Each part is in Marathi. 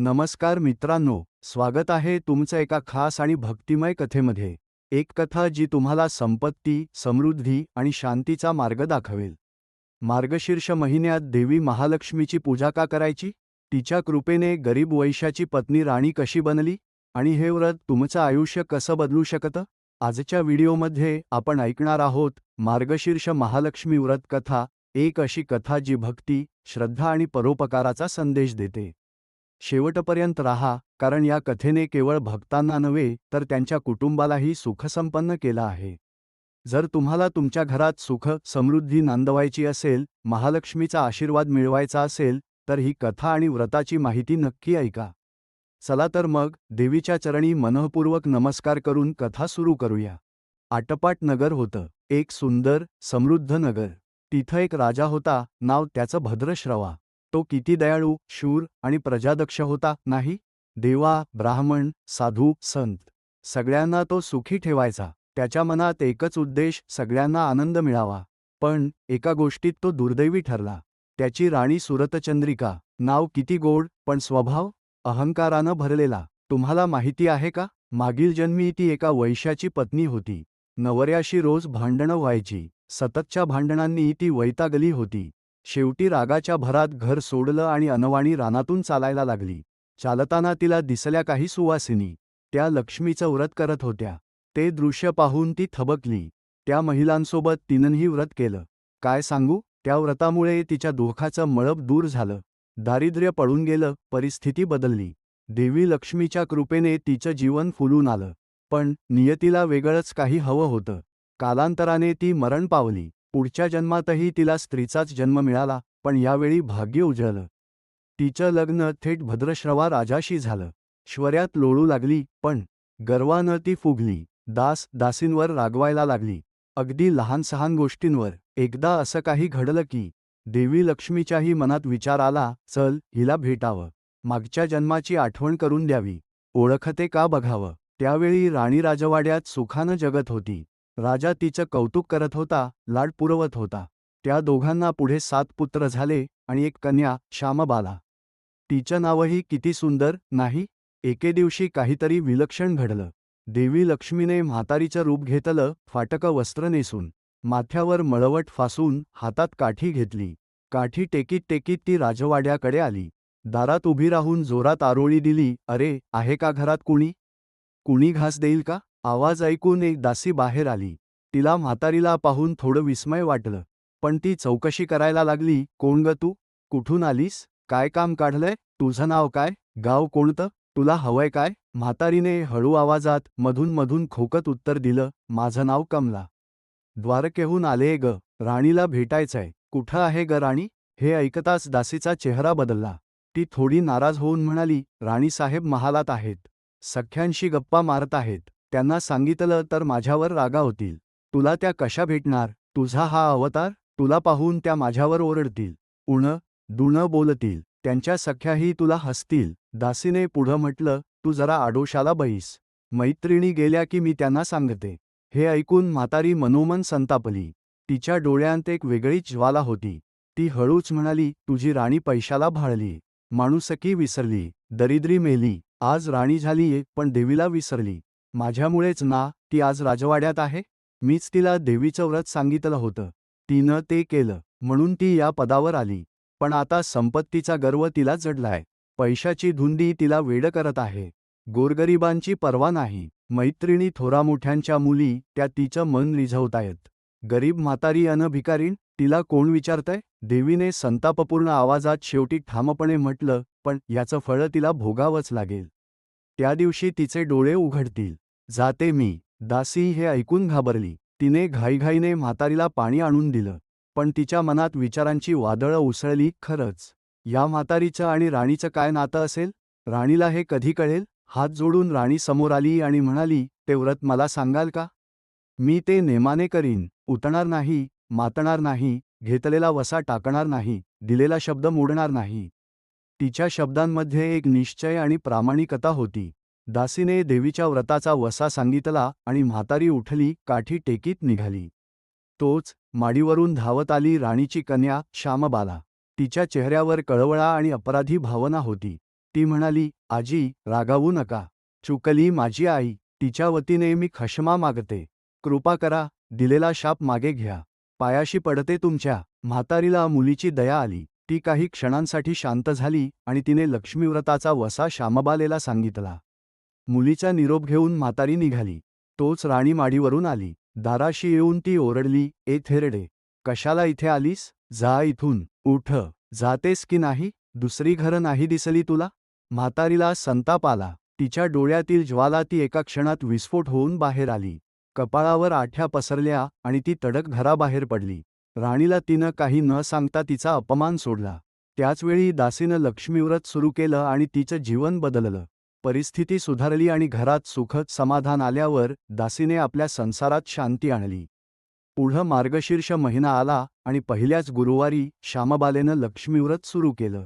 नमस्कार मित्रांनो स्वागत आहे तुमचं एका खास आणि भक्तिमय कथेमध्ये. एक कथा जी तुम्हाला संपत्ती समृद्धी आणि शांतीचा मार्ग दाखवेल. मार्गशीर्ष महिन्यात देवी महालक्ष्मीची पूजा का करायची? तिच्या कृपेने गरीब वैशाची पत्नी राणी कशी बनली? आणि हे व्रत तुमचं आयुष्य कसं बदलू शकतं? आजच्या व्हिडिओमध्ये आपण ऐकणार आहोत मार्गशीर्ष महालक्ष्मी व्रत कथा. एक अशी कथा जी भक्ती श्रद्धा आणि परोपकाराचा संदेश देते. शेवटपर्यंत राहा कारण या कथेने केवळ भक्तांना नव्हे तर त्यांच्या कुटुंबालाही सुखसंपन्न केलं आहे. जर तुम्हाला तुमच्या घरात सुख समृद्धी नांदवायची असेल महालक्ष्मीचा आशीर्वाद मिळवायचा असेल तर ही कथा आणि व्रताची माहिती नक्की ऐका. चला तर मग देवीच्या चरणी मनःपूर्वक नमस्कार करून कथा सुरू करूया. आटपाट नगर होतं. एक सुंदर समृद्ध नगर. तिथं एक राजा होता नाव त्याचं भद्रश्रवा. तो किती दयाळू शूर आणि प्रजादक्ष होता नाही? देवा ब्राह्मण साधू संत सगळ्यांना तो सुखी ठेवायचा. त्याच्या मनात एकच उद्देश सगळ्यांना आनंद मिळावा. पण एका गोष्टीत तो दुर्दैवी ठरला. त्याची राणी सुरतचंद्रिका नाव किती गोड पण स्वभाव? अहंकारानं भरलेला. तुम्हाला माहिती आहे का? मागील जन्मी ती एका वैश्याची पत्नी होती. नवऱ्याशी रोज भांडणं व्हायची. सततच्या भांडणांनी ती वैतागली होती. शेवटी रागाच्या भरात घर सोडलं आणि अनवाणी रानातून चालायला लागली. चालताना तिला दिसल्या काही सुवासिनी त्या लक्ष्मीचं व्रत करत होत्या. ते दृश्य पाहून ती थबकली. त्या महिलांसोबत तिनंही व्रत केलं. काय सांगू? त्या व्रतामुळे तिच्या दुःखाचं मळब दूर झालं. दारिद्र्य पळून गेलं परिस्थिती बदलली. देवी लक्ष्मीच्या कृपेने तिचं जीवन फुलून आलं. पण नियतीला वेगळंच काही हवं होतं. कालांतराने ती मरण पावली. पुढच्या जन्मातही तिला स्त्रीचाच जन्म मिळाला पण यावेळी भाग्य उजळलं. तिचं लग्न थेट भद्रश्रवा राजाशी झालं. श्वर्यात लोळू लागली पण गर्वानं ती फुगली दास दासींवर रागवायला लागली. अगदी लहान सहान गोष्टींवर एकदा असं काही घडलं की देवी लक्ष्मीच्याही मनात विचार आला चल हिला भेटावं. मागच्या जन्माची आठवण करून द्यावी. ओळखते का बघावं? त्यावेळी राणी राजवाड्यात सुखानं जगत होती. राजा तिचं कौतुक करत होता लाड पुरवत होता. त्या दोघांना पुढे सात पुत्र झाले आणि एक कन्या श्यामबाला. तिचं नावही किती सुंदर नाही? एके दिवशी काहीतरी विलक्षण घडलं. देवी लक्ष्मीने म्हातारीचं रूप घेतलं फाटकं वस्त्र नेसून. माथ्यावर मळवट फासून हातात काठी घेतली. काठी टेकीत टेकीत ती राजवाड्याकडे आली. दारात उभी राहून जोरात आरोळी दिली अरे आहे का घरात कुणी? कुणी घास देईल का? आवाज ऐकून एक दासी बाहेर आली. तिला म्हातारीला पाहून थोडं विस्मय वाटलं. पण ती चौकशी करायला लागली कोण ग तू? कुठून आलीस? काय काम काढलंय? तुझं नाव काय? गाव कोणतं? तुला हवंय काय? म्हातारीने हळू आवाजात मधून मधून खोकत उत्तर दिलं माझं नाव कमला. द्वारकेहून आले ग. राणीला भेटायचंय. कुठं आहे ग राणी? हे ऐकताच दासीचा चेहरा बदलला. ती थोडी नाराज होऊन म्हणाली राणीसाहेब महालात आहेत. सख्यांशी गप्पा मारत आहेत. त्यांना सांगितलं तर माझ्यावर रागा होतील. तुला त्या कशा भेटणार? तुझा हा अवतार? तुला पाहून त्या माझ्यावर ओरडतील. उण दुणं बोलतील. त्यांच्या सख्याही तुला हसतील. दासीने पुढं म्हटलं तू जरा आडोशाला बैस. मैत्रिणी गेल्या की मी त्यांना सांगते. हे ऐकून म्हातारी मनोमन संतापली. तिच्या डोळ्यांत एक वेगळीच ज्वाला होती. ती हळूच म्हणाली तुझी राणी पैशाला भाळली. माणुसकी विसरली. दरिद्री मेली. आज राणी झालीये पण देवीला विसरली. माझ्यामुळेच ना ती आज राजवाड्यात आहे. मीच तिला देवीचं व्रत सांगितलं होतं. तिनं ते केलं म्हणून ती या पदावर आली. पण आता संपत्तीचा गर्व तिला जडलाय. पैशाची धुंदी तिला वेड करत आहे. गोरगरिबांची पर्वा नाही. मैत्रिणी थोरामोठ्यांच्या मुली त्या तिचं मन रिझवतायत. गरीब म्हातारी अन भिकारीण तिला कोण विचारतंय? देवीने संतापपूर्ण आवाजात शेवटी ठामपणे म्हटलं पण याचं फळं तिला भोगावंच लागेल. त्या दिवशी तिचे डोळे उघडतील. जाते मी. दासी हे ऐकून घाबरली. तिने घाईघाईने म्हातारीला पाणी आणून दिलं. पण तिच्या मनात विचारांची वादळं उसळली खरंच. या म्हातारीचं आणि राणीचं काय नातं असेल? राणीला हे कधी कळेल? हात जोडून राणी समोर आली आणि म्हणाली ते व्रत मला सांगाल का? मी ते नेमाने करीन. उतणार नाही मातणार नाही घेतलेला वसा टाकणार नाही दिलेला शब्द मोडणार नाही. तिच्या शब्दांमध्ये एक निश्चय आणि प्रामाणिकता होती. दासीने देवीच्या व्रताचा वसा सांगितला आणि म्हातारी उठली काठी टेकीत निघाली. तोच माडीवरून धावत आली राणीची कन्या श्यामबाला. तिच्या चेहऱ्यावर कळवळा आणि अपराधी भावना होती. ती म्हणाली आजी रागावू नका. चुकली माझी आई. तिच्या वतीने मी खशमा मागते. कृपा करा दिलेला शाप मागे घ्या. पायाशी पडते तुमच्या. म्हातारीला मुलीची दया आली. ती काही क्षणांसाठी शांत झाली आणि तिने लक्ष्मीव्रताचा वसा श्यामबालेला सांगितला. मुलीचा निरोप घेऊन म्हातारी निघाली. तोच राणी माडीवरून आली. दाराशी येऊन ती ओरडली ए थेरडे कशाला इथे आलीस? जा इथून उठ. जातेस की नाही? दुसरी घरं नाही दिसली तुला? म्हातारीला संताप आला. तिच्या डोळ्यातील ज्वाला ती एका क्षणात विस्फोट होऊन बाहेर आली. कपाळावर आठ्या पसरल्या आणि ती तडक घराबाहेर पडली. राणीला तिनं काही न सांगता तिचा अपमान सोडला. त्याचवेळी दासीनं लक्ष्मीव्रत सुरू केलं आणि तिचं जीवन बदललं. परिस्थिती सुधारली आणि घरात सुखद समाधान आल्यावर दासीने आपल्या संसारात शांती आणली. पुढं मार्गशीर्ष महिना आला आणि पहिल्याच गुरुवारी श्यामबालेनं लक्ष्मीव्रत सुरू केलं.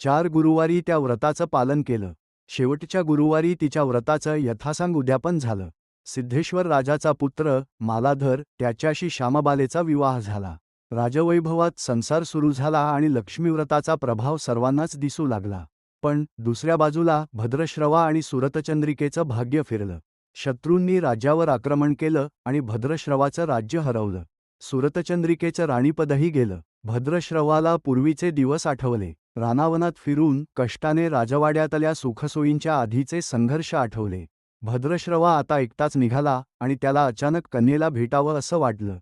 चार गुरुवारी त्या व्रताचं पालन केलं. शेवटच्या गुरुवारी तिच्या व्रताचं यथासांग उद्यापन झालं. सिद्धेश्वर राजाचा पुत्र मालाधर त्याच्याशी श्यामबालेचा विवाह झाला. राजवैभवात संसार सुरू झाला आणि लक्ष्मीव्रताचा प्रभाव सर्वांनाच दिसू लागला. पण दुसऱ्या बाजूला भद्रश्रवा आणि सुरतचंद्रिकेचं भाग्य फिरलं. शत्रूंनी राज्यावर आक्रमण केलं आणि भद्रश्रवाचं राज्य हरवलं. सुरतचंद्रिकेचं राणीपदही गेलं. भद्रश्रवाला पूर्वीचे दिवस आठवले. रानावनात फिरून कष्टाने राजवाड्यातल्या सुखसोयींच्या आधीचे संघर्ष आठवले. भद्रश्रवा आता एकटाच निघाला आणि त्याला अचानक कन्येला भेटावं असं वाटलं.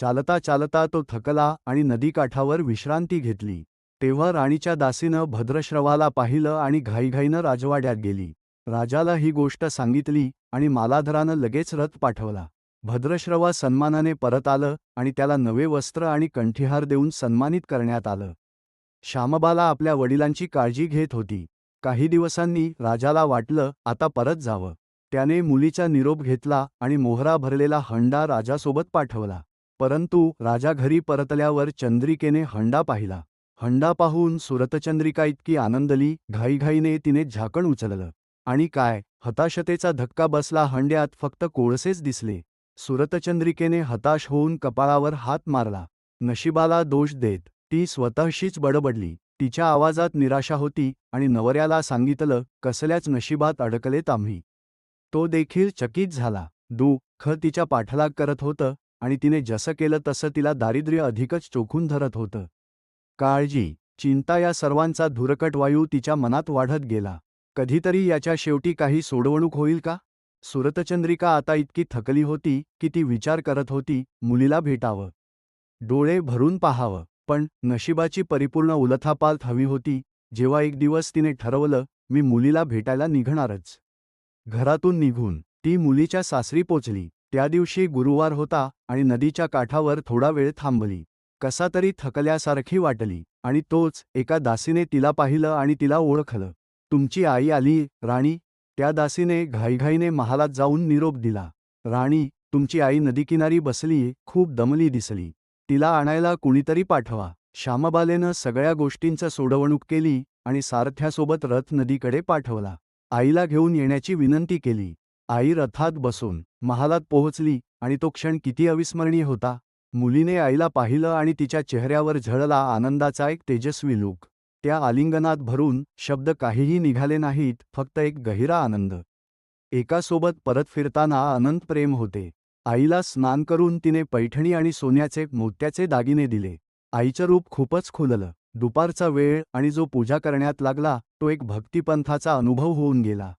चालता चालता तो थकला आणि नदीकाठावर विश्रांती घेतली. तेव्हा राणीच्या दासीनं भद्रश्रवाला पाहिलं आणि घाईघाईनं राजवाड्यात गेली. राजाला ही गोष्ट सांगितली आणि मालाधरानं लगेच रथ पाठवला. भद्रश्रवा सन्मानाने परत आलं आणि त्याला नवे वस्त्र आणि कंठीहार देऊन सन्मानित करण्यात आलं. श्यामबाला आपल्या वडिलांची काळजी घेत होती. काही दिवसांनी राजाला वाटलं आता परत जावं. त्याने मुलीचा निरोप घेतला आणि मोहरा भरलेला हंडा राजासोबत पाठवला. परंतु राजा घरी परतल्यावर चंद्रिकेने हंडा पाहिला. हंडा पाहून सुरतचंद्रिका इतकी आनंदली घाईघाईने तिने झाकण उचललं. आणि काय हताशतेचा धक्का बसला हंड्यात फक्त कोळसेच दिसले. सुरतचंद्रिकेने हताश होऊन कपाळावर हात मारला. नशिबाला दोष देत ती स्वतःशीच बडबडली. तिच्या आवाजात निराशा होती आणि नवऱ्याला सांगितलं कसल्याच नशिबात अडकलेत आम्ही. तो देखील चकित झाला. दुःख तिच्या पाठलाग करत होतं आणि तिने जसं केलं तसं तिला दारिद्र्य अधिकच चोखून धरत होतं. काळजी चिंता या सर्वांचा धुरकट वायू तिच्या मनात वाढत गेला. कधीतरी याच्या शेवटी काही सोडवणूक होईल का? सुरतचंद्रिका आता इतकी थकली होती की ती विचार करत होती मुलीला भेटावं. डोळे भरून पाहावं पण नशिबाची परिपूर्ण उलथापालथ हवी होती जेव्हा एक दिवस तिने ठरवलं मी मुलीला भेटायला निघणारच. घरातून निघून ती मुलीच्या सासरी पोचली. त्या दिवशी गुरुवार होता आणि नदीच्या काठावर थोडा वेळ थांबली. कसा तरी थकल्यासारखी वाटली आणि तोच एका दासीने तिला पाहिलं आणि तिला ओळखलं. तुमची आई आली राणी. त्या दासीने घाईघाईने महालात जाऊन निरोप दिला. राणी तुमची आई नदीकिनारी बसलीये खूप दमली दिसली. तिला आणायला कुणीतरी पाठवा. श्यामबालेनं सगळ्या गोष्टींचं सोडवणूक केली आणि सारथ्यासोबत रथ नदीकडे पाठवला. आईला घेऊन येण्याची विनंती केली. आई रथात बसून महालात पोहोचली आणि तो क्षण किती अविस्मरणीय होता. मुलीने आईला पाहिलं आणि तिच्या चेहऱ्यावर झळला आनंदाचा एक तेजस्वी लूक. त्या आलिंगनात भरून शब्द काहीही निघाले नाहीत फक्त एक गहिरा आनंद. एकासोबत परत फिरताना अनंत प्रेम होते. आईला स्नान करून तिने पैठणी आणि सोन्याचे मोत्याचे दागिने दिले. आईचं रूप खूपच खुललं. दुपारचा वेळ आणि जो पूजा करण्यात लागला तो एक भक्तिपंथाचा अनुभव होऊन गेला.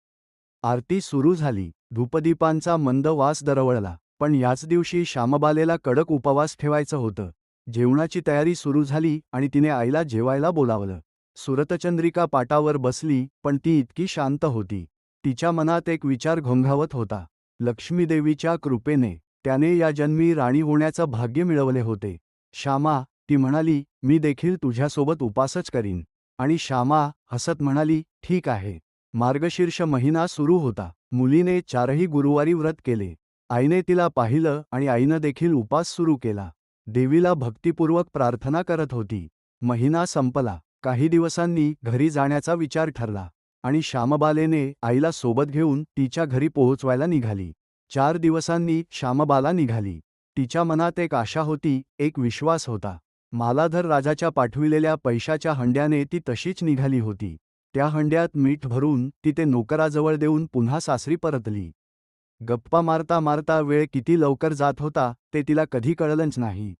आरती सुरू झाली. धूपदीपांचा मंद वास दरवळला. पण याच दिवशी श्यामबालेला कडक उपवास ठेवायचं होतं. जेवणाची तयारी सुरू झाली आणि तिने आईला जेवायला बोलावलं. सुरतचंद्रिका पाटावर बसली पण ती इतकी शांत होती. तिच्या मनात एक विचार घोंघावत होता. लक्ष्मीदेवीच्या कृपेने त्याने या जन्मी राणी होण्याचं भाग्य मिळवले होते. श्यामा ती म्हणाली मी देखील तुझ्यासोबत उपासच करीन. आणि श्यामा हसत म्हणाली ठीक आहे. मार्गशीर्ष महिना सुरू होता. मुलीने चारही गुरुवारी व्रत केले. आईने तिला पाहिलं आणि आईनं देखील उपास सुरू केला. देवीला भक्तिपूर्वक प्रार्थना करत होती. महिना संपला. काही दिवसांनी घरी जाण्याचा विचार ठरला आणि श्यामबालेने आईला सोबत घेऊन तिच्या घरी पोहोचवायला निघाली. चार दिवसांनी श्यामबाला निघाली. तिच्या मनात एक आशा होती एक विश्वास होता. मालाधर राजाच्या पाठविलेल्या पैशाच्या हंड्याने ती तशीच निघाली होती. त्या हंड्यात मीठ भरून ती ते नोकराजवळ देऊन पुन्हा सासरी परतली. गप्पा मारता मारता वेळ किती लवकर जात होता ते तिला कधी कळलंच नाही.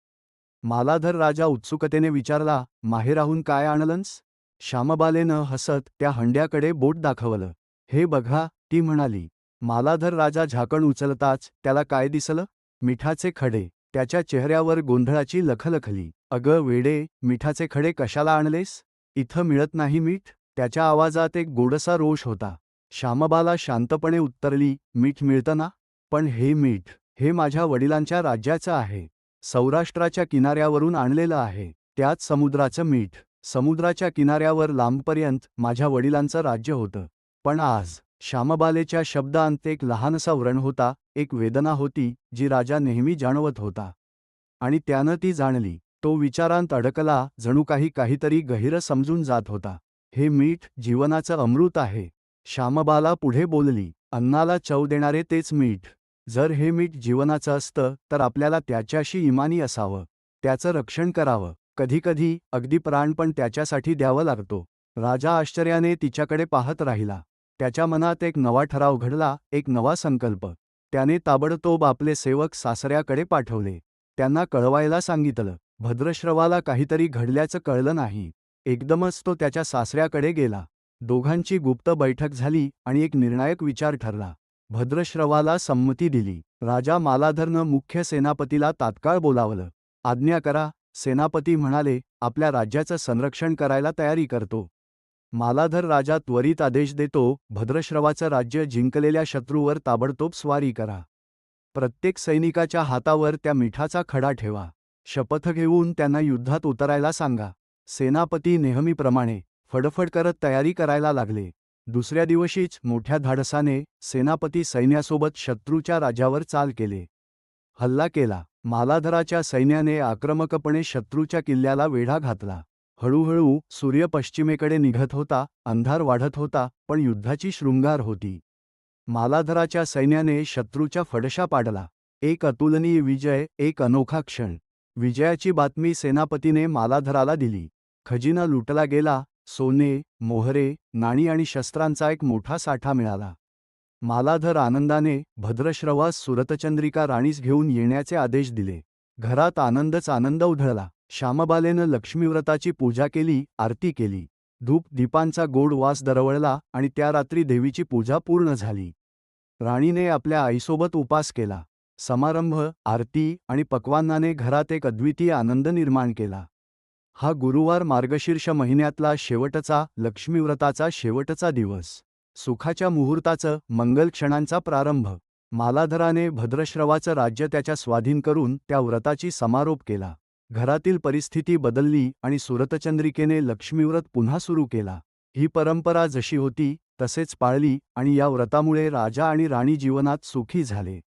मालाधर राजा उत्सुकतेने विचारला माहेराहून काय आणलंस? श्यामबालेनं हसत त्या हंड्याकडे बोट दाखवलं. हे बघा ती म्हणाली. मालाधर राजा झाकण उचलताच त्याला काय दिसलं? मिठाचे खडे. त्याच्या चेहऱ्यावर गोंधळाची लखलखली. अगं वेडे मिठाचे खडे कशाला आणलेस? इथं मिळत नाही मीठ. त्याच्या आवाजात एक गोडसा रोष होता. श्यामबाला शांतपणे उत्तरली मीठ मिळतं ना? पण हे मीठ हे माझ्या वडिलांच्या राज्याचं आहे. सौराष्ट्राच्या किनाऱ्यावरून आणलेलं आहे. त्याच समुद्राचं मीठ. समुद्राच्या किनाऱ्यावर लांबपर्यंत माझ्या वडिलांचं राज्य होतं. पण आज श्यामबालेच्या शब्दांत एक लहानसा व्रण होता एक वेदना होती जी राजा नेहमी जाणवत होता. आणि त्यानं ती जाणली. तो विचारांत अडकला जणू काही काहीतरी गहिरं समजून जात होता. हे मीठ जीवनाचं अमृत आहे. श्यामबाला पुढे बोलली अन्नाला चव देणारे तेच मीठ. जर हे मीठ जीवनाचं असतं तर आपल्याला त्याच्याशी इमानी असावं. त्याचं रक्षण करावं. कधीकधी अगदी प्राण पण त्याच्यासाठी द्यावं लागतो. राजा आश्चर्याने तिच्याकडे पाहत राहिला. त्याच्या मनात एक नवा ठराव घडला एक नवा संकल्प. त्याने ताबडतोब आपले सेवक सासऱ्याकडे पाठवले. त्यांना कळवायला सांगितलं भद्रश्रवाला काहीतरी घडल्याचं कळलं नाही. एकदमच तो त्याच्या सासऱ्याकडे गेला. दोघांची गुप्त बैठक झाली आणि एक निर्णायक विचार ठरला. भद्रश्रवाला संमती दिली. राजा मालाधरनं मुख्य सेनापतीला तात्काळ बोलावलं. आज्ञा करा. सेनापती म्हणाले आपल्या राज्याचं संरक्षण करायला तयारी करतो. मालाधर राजा त्वरित आदेश देतो भद्रश्रवाचं राज्य जिंकलेल्या शत्रूवर ताबडतोब स्वारी करा. प्रत्येक सैनिकाच्या हातावर त्या मिठाचा खडा ठेवा. शपथ घेऊन त्यांना युद्धात उतरायला सांगा. सेनापती नेहमीप्रमाणे फडफड करत तयारी करायला लागले. दुसऱ्या दिवशीच मोठ्या धाडसाने सेनापती सैन्यासोबत शत्रूच्या राज्यावर चाल केले. हल्ला केला. मालाधराच्या सैन्याने आक्रमकपणे शत्रूच्या किल्ल्याला वेढा घातला. हळूहळू सूर्य पश्चिमेकडे निघत होता अंधार वाढत होता पण युद्धाची शृंगार होती. मालाधराच्या सैन्याने शत्रूच्या फडशा पाडला. एक अतुलनीय विजय एक अनोखा क्षण. विजयाची बातमी सेनापतीने मालाधराला दिली. खजिना लुटला गेला सोने मोहरे नाणी आणि शस्त्रांचा एक मोठा साठा मिळाला. मालाधर आनंदाने भद्रश्रवास सुरतचंद्रिका राणीस घेऊन येण्याचे आदेश दिले. घरात आनंदच आनंद उधळला. श्यामबालेनं लक्ष्मीव्रताची पूजा केली आरती केली. धूप दीपांचा गोड वास दरवळला आणि त्या रात्री देवीची पूजा पूर्ण झाली. राणीने आपल्या आईसोबत उपास केला. समारंभ आरती आणि पक्वान्नाने घरात एक अद्वितीय आनंद निर्माण केला. हा गुरुवार मार्गशीर्ष महिन्यातला शेवटचा लक्ष्मीव्रताचा शेवटचा दिवस. सुखाच्या मुहूर्ताचं मंगल क्षणांचा प्रारंभ. मालाधराने भद्रश्रवाचं राज्य त्याच्या स्वाधीन करून त्या व्रताची समारोप केला. घरातील परिस्थिती बदलली आणि सुरतचंद्रिकेने लक्ष्मीव्रत पुन्हा सुरू केला. ही परंपरा जशी होती तसेच पाळली आणि या व्रतामुळे राजा आणि राणी जीवनात सुखी झाले.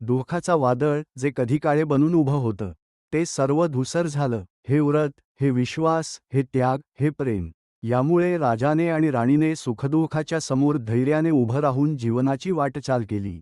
दुःखाचा वादळ जे कधी काळे बनून उभं होतं ते सर्व धुसर झालं. हे व्रत हे विश्वास हे त्याग हे प्रेम यामुळे राजाने आणि राणीने सुखदुःखाच्या समोर धैर्याने उभं राहून जीवनाची वाटचाल केली.